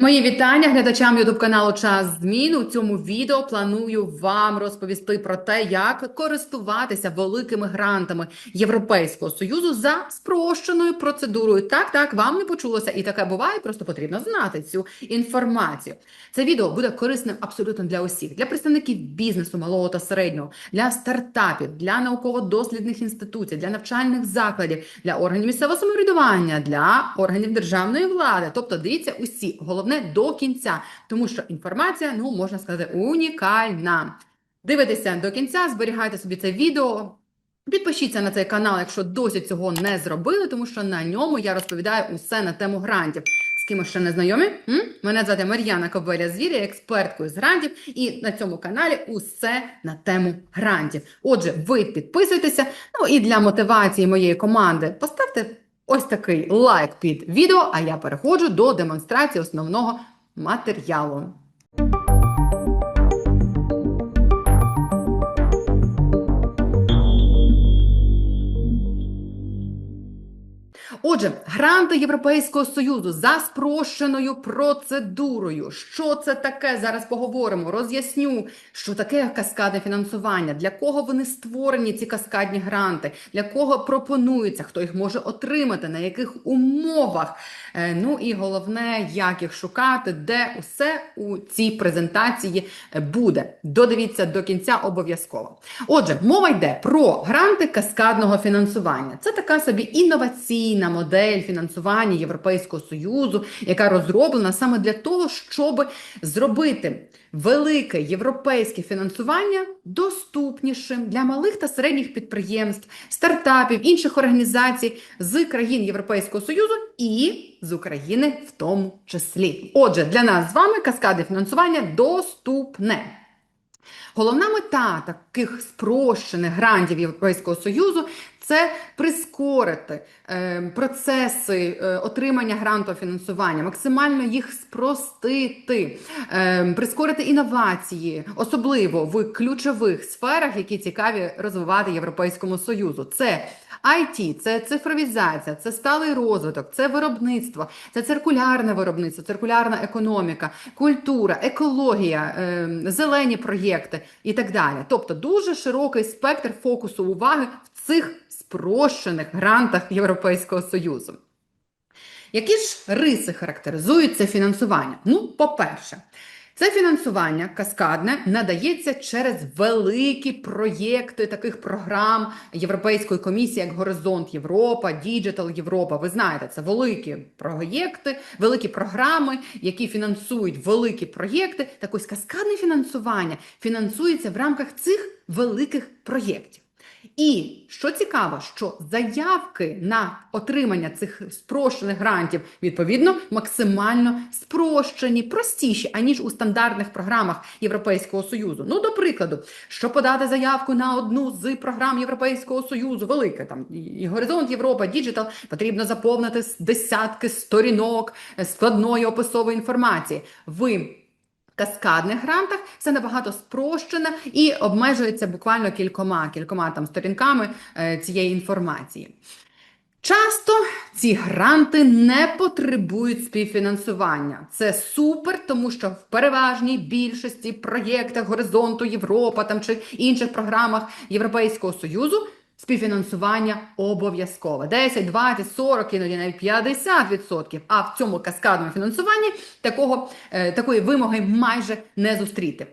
Мої вітання глядачам YouTube каналу Час змін. У цьому відео планую вам розповісти про те, як користуватися великими грантами Європейського союзу за спрощеною процедурою. Так, так, вам не почулося, і таке буває. Просто потрібно знати цю інформацію. Це відео буде корисним абсолютно для усіх: для представників бізнесу, малого та середнього, для стартапів, для науково-дослідних інституцій, для навчальних закладів, для органів місцевого самоврядування, для органів державної влади. Тобто, дивіться усі головне до кінця, тому що інформація, ну можна сказати, унікальна. Дивитеся до кінця, зберігайте собі це відео. Підпишіться на цей канал, якщо досі цього не зробили, тому що на ньому я розповідаю усе на тему грантів. З ким ще не знайомі? М? Мене звати Мар'яна Ковеля Звір, експерткою з грантів, і на цьому каналі усе на тему грантів. Отже, ви підписуйтеся. Ну і для мотивації моєї команди поставте ось такий лайк під відео, а я переходжу до демонстрації основного матеріалу. Отже, гранти Європейського Союзу за спрощеною процедурою. Що це таке? Зараз поговоримо. Роз'ясню, що таке каскадне фінансування, для кого вони створені, ці каскадні гранти, для кого пропонуються, хто їх може отримати, на яких умовах. Е, Ну і головне, як їх шукати, де усе у цій презентації буде. Додивіться до кінця обов'язково. Отже, мова йде про гранти каскадного фінансування. Це така собі інноваційна модель фінансування Європейського Союзу, яка розроблена саме для того, щоб зробити велике європейське фінансування доступнішим для малих та середніх підприємств, стартапів, інших організацій з країн Європейського Союзу і з України в тому числі. Отже, для нас з вами каскади фінансування доступне. Головна мета таких спрощених грантів Європейського Союзу це прискорити е, процеси е, отримання грантового фінансування, максимально їх спростити, е, прискорити інновації, особливо в ключових сферах, які цікаві розвивати Європейському Союзу. Це IT – це цифровізація, це сталий розвиток, це виробництво, це циркулярне виробництво, циркулярна економіка, культура, екологія, е, зелені проєкти і так далі. Тобто дуже широкий спектр фокусу уваги в цих спрощених грантах Європейського Союзу. Які ж риси характеризують це фінансування? Ну, по-перше, це фінансування каскадне надається через великі проєкти таких програм Європейської комісії, як Горизонт Європа, Діджитал Європа. Ви знаєте, це великі проєкти, великі програми, які фінансують великі проєкти. Так ось каскадне фінансування фінансується в рамках цих великих проєктів. І що цікаво, що заявки на отримання цих спрощених грантів відповідно максимально спрощені, простіші, аніж у стандартних програмах Європейського Союзу. Ну, до прикладу, щоб подати заявку на одну з програм Європейського Союзу, велике там і Горизонт Європа, Діджитал, потрібно заповнити десятки сторінок складної описової інформації. Ви каскадних грантах все набагато спрощено і обмежується буквально кількома кількома там сторінками е, цієї інформації. Часто ці гранти не потребують співфінансування. Це супер, тому що в переважній більшості проєктах Горизонту Європа там чи інших програмах Європейського Союзу співфінансування обов'язкове. 10, 20, 40, іноді навіть 50%. А в цьому каскадному фінансуванні такого, е, такої вимоги майже не зустріти.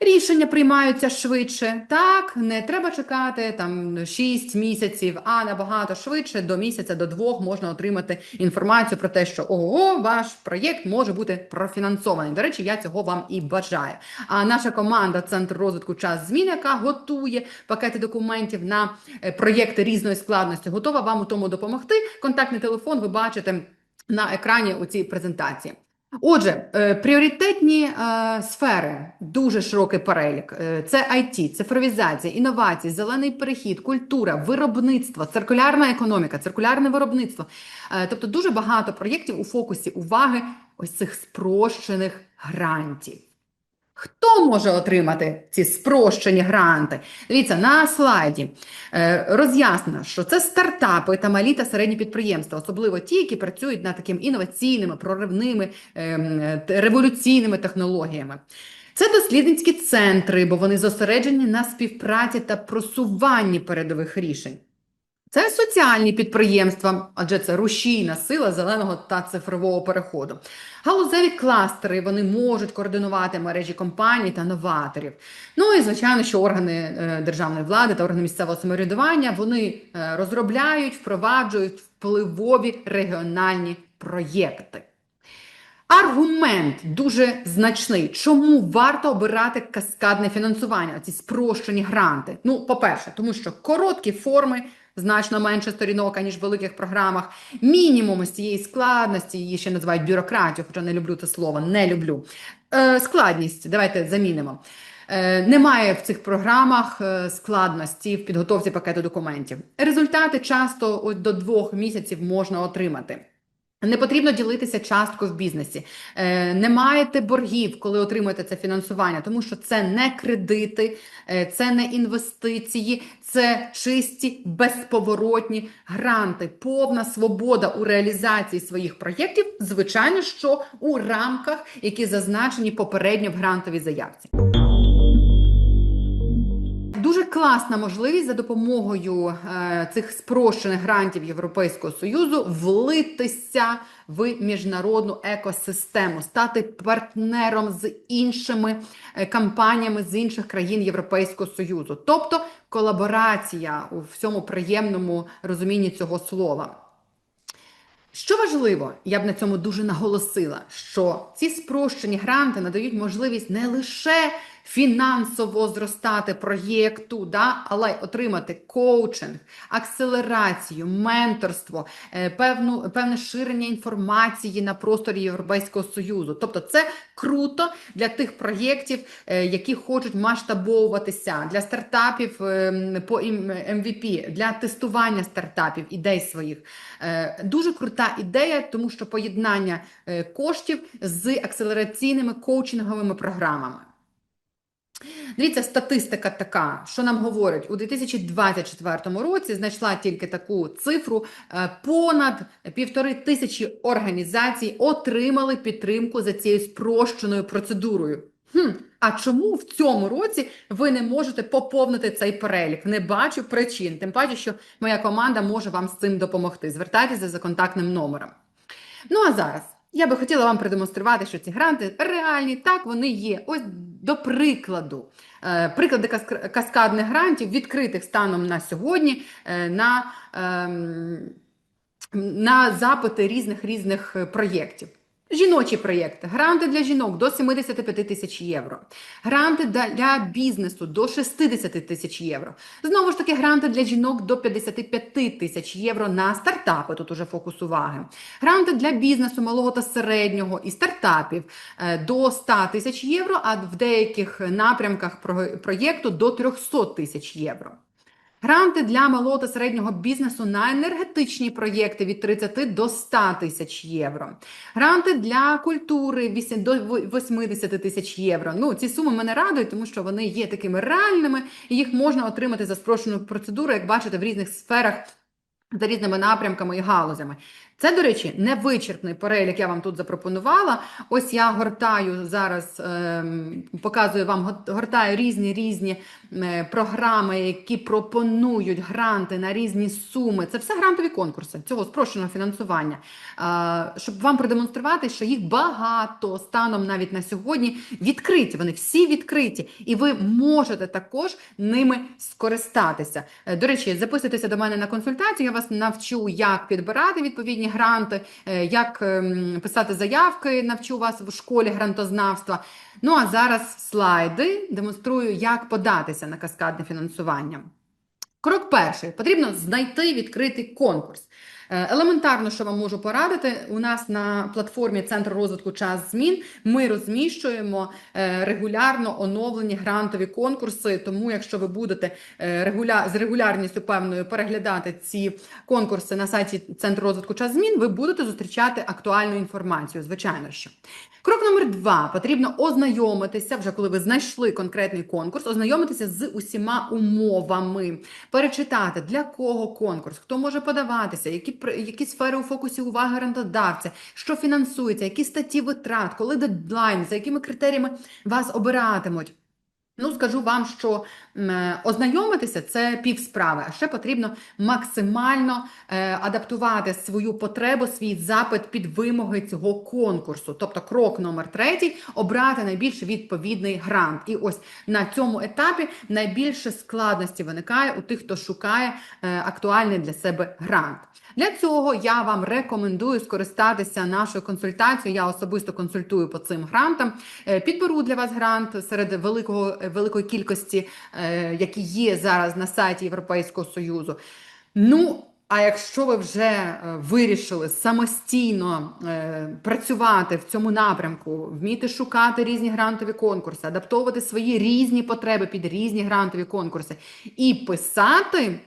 Рішення приймаються швидше. Так, не треба чекати там 6 місяців, а набагато швидше до місяця, до двох можна отримати інформацію про те, що ого, ваш проєкт може бути профінансований. До речі, я цього вам і бажаю. А наша команда Центр розвитку час змін, яка готує пакети документів на е, проєкти різної складності, готова вам у тому допомогти. Контактний телефон ви бачите на екрані у цій презентації. Отже, е, пріоритетні е, сфери, дуже широкий перелік. Е, це IT, цифровізація, інновації, зелений перехід, культура, виробництво, циркулярна економіка, циркулярне виробництво. Тобто дуже багато проєктів у фокусі уваги ось цих спрощених грантів. Хто може отримати ці спрощені гранти? Дивіться, на слайді е, роз'яснено, що це стартапи та малі та середні підприємства, особливо ті, які працюють над такими інноваційними, проривними, ем, революційними технологіями. Це дослідницькі центри, бо вони зосереджені на співпраці та просуванні передових рішень. Це соціальні підприємства, адже це рушійна сила зеленого та цифрового переходу. Галузеві кластери вони можуть координувати мережі компаній та новаторів. Ну і звичайно, що органи е, державної влади та органи місцевого самоврядування вони е, розробляють, впроваджують впливові регіональні проєкти. Аргумент дуже значний. Чому варто обирати каскадне фінансування, ці спрощені гранти? Ну, по-перше, тому що короткі форми значно менше сторінок, аніж в великих програмах. Мінімум з цієї складності, її ще називають бюрократію, хоча не люблю це слово, не люблю. Е, складність, давайте замінимо. Е, Немає в цих програмах е, складності в підготовці пакету документів. Результати часто до двох місяців можна отримати. Не потрібно ділитися часткою в бізнесі. Е, не маєте боргів, коли отримуєте це фінансування, тому що це не кредити, е, це не інвестиції, це чисті безповоротні гранти, повна свобода у реалізації своїх проєктів, звичайно, що у рамках, які зазначені попередньо в грантовій заявці. Класна можливість за допомогою е, цих спрощених грантів Європейського Союзу влитися в міжнародну екосистему, стати партнером з іншими е, компаніями з інших країн Європейського Союзу, тобто колаборація у всьому приємному розумінні цього слова. Що важливо, я б на цьому дуже наголосила, що ці спрощені гранти надають можливість не лише фінансово зростати проєкту, да, але й отримати коучинг, акселерацію, менторство, е, певну, певне ширення інформації на просторі Європейського Союзу. Тобто, це круто для тих проєктів, е, які хочуть масштабовуватися, для стартапів ем, по MVP, для тестування стартапів, ідей своїх. Е, Дуже крута ідея, тому що поєднання коштів з акселераційними коучинговими програмами. Дивіться, статистика така, що нам говорить, у 2024 році знайшла тільки таку цифру, е, понад півтори тисячі організацій отримали підтримку за цією спрощеною процедурою. Хм, а чому в цьому році ви не можете поповнити цей перелік? Не бачу причин. Тим паче, що моя команда може вам з цим допомогти. Звертайтеся за контактним номером. Ну а зараз я би хотіла вам продемонструвати, що ці гранти реальні, так вони є. Ось до прикладу, е, приклади каск- каскадних грантів, відкритих станом на сьогодні е, на, ем, на запити різних різних е, проєктів. Жіночі проєкти, гранти для жінок до 75 тисяч євро, гранти для бізнесу до 60 тисяч євро. Знову ж таки, гранти для жінок до 55 тисяч євро на стартапи. Тут уже фокус уваги. Гранти для бізнесу малого та середнього і стартапів е, до 100 тисяч євро, а в деяких напрямках проєкту до 300 тисяч євро. Гранти для малого та середнього бізнесу на енергетичні проєкти від 30 до 100 тисяч євро. Гранти для культури до в- 80 тисяч євро. Ну, ці суми мене радують, тому що вони є такими реальними, і їх можна отримати за спрощену процедуру, як бачите, в різних сферах за різними напрямками і галузями. Це, до речі, не вичерпний перелік я вам тут запропонувала. Ось я гортаю зараз, ем, показую вам, гортаю різні різні е, програми, які пропонують гранти на різні суми. Це все грантові конкурси цього спрощеного фінансування. Е, щоб вам продемонструвати, що їх багато станом навіть на сьогодні відкриті. Вони всі відкриті, і ви можете також ними скористатися. Е, До речі, записуйтеся до мене на консультацію. Я вас навчу, як підбирати відповідні гранти, е, як ем, писати заявки, навчу вас в школі грантознавства. Ну а зараз слайди демонструю, як податися на каскадне фінансування. Крок перший: потрібно знайти відкритий конкурс. Е, Елементарно, що вам можу порадити, у нас на платформі Центр розвитку час змін ми розміщуємо е, регулярно оновлені грантові конкурси. Тому, якщо ви будете е, з регулярністю певною переглядати ці конкурси на сайті Центру розвитку час змін, ви будете зустрічати актуальну інформацію. Звичайно, що крок номер два потрібно ознайомитися, вже коли ви знайшли конкретний конкурс, ознайомитися з усіма умовами, перечитати для кого конкурс, хто може подаватися, які пр- які сфери у фокусі уваги орендодавця, що фінансується, які статті витрат, коли дедлайн, за якими критеріями вас обиратимуть. Ну, скажу вам, що е, ознайомитися це пів справи, а ще потрібно максимально е, адаптувати свою потребу, свій запит під вимоги цього конкурсу. Тобто, крок номер третій обрати найбільш відповідний грант. І ось на цьому етапі найбільше складності виникає у тих, хто шукає е, актуальний для себе грант. Для цього я вам рекомендую скористатися нашою консультацією. Я особисто консультую по цим грантам. Підберу для вас грант серед великого, великої кількості, е, які є зараз на сайті Європейського Союзу. Ну, а якщо ви вже е, вирішили самостійно е, працювати в цьому напрямку, вміти шукати різні грантові конкурси, адаптовувати свої різні потреби під різні грантові конкурси і писати.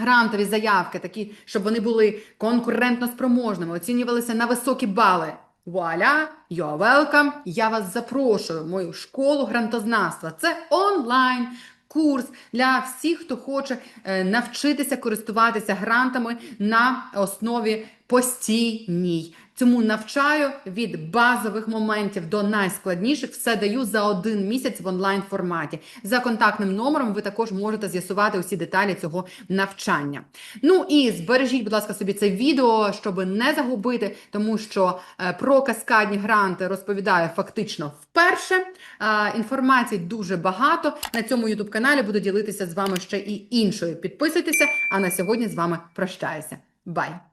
Грантові заявки, такі, щоб вони були конкурентно спроможними, оцінювалися на високі бали. Вуаля, you're welcome. Я вас запрошую в мою школу грантознавства. Це онлайн курс для всіх, хто хоче е, навчитися користуватися грантами на основі постійній. Цьому навчаю від базових моментів до найскладніших. Все даю за один місяць в онлайн форматі. За контактним номером ви також можете з'ясувати усі деталі цього навчання. Ну і збережіть, будь ласка, собі це відео, щоб не загубити, тому що е, про каскадні гранти розповідаю фактично вперше. Е, Інформації дуже багато. На цьому youtube каналі буду ділитися з вами ще і іншою. Підписуйтеся, а на сьогодні з вами прощаюся. Бай!